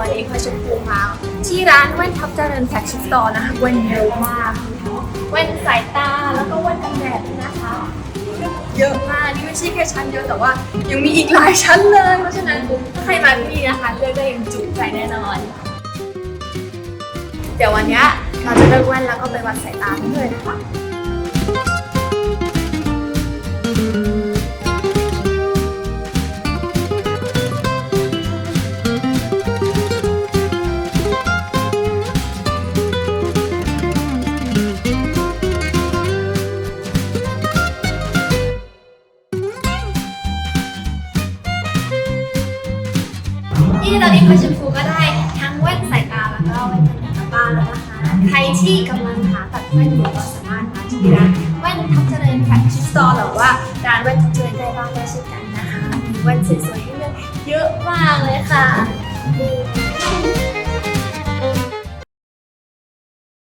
วันนี้พาชมพูมาที่ร้านแว่นทับเจริญแฟชั่นสโตร์นะคะแว่นเยอะมากแว่นสายตาแล้วก็แว่นกันแดดนะคะ เยอะมากนี่ไม่ใช่แค่ชั้นเดียวแต่ว่ายังมีอีกหลายชั้นเลย เพราะฉะนั้นถ้าใครมาที่นี่นะคะเลือกได้อย่างจุใจแน่นอน เดี๋ยววันนี้เราจะเลือกแว่นแล้วก็ไปวัดสายตากันเลยนะคะ ที่ตอนนี้พาชมพูก็ได้ทั้งแว่นสายตาแล้วก็แว่นกันแดดบ้านแล้วนะคะ ใครที่กำลังหาตัดแว่นอยู่ก็สามารถมาที่ร้านแว่นทับเจริญแฟชั่นสโตร์หรือว่าร้านแว่นทับเจริญได้บ้างได้เช่นกันนะคะมีแว่นสวยๆให้เลือกเยอะมากเลยค่ะ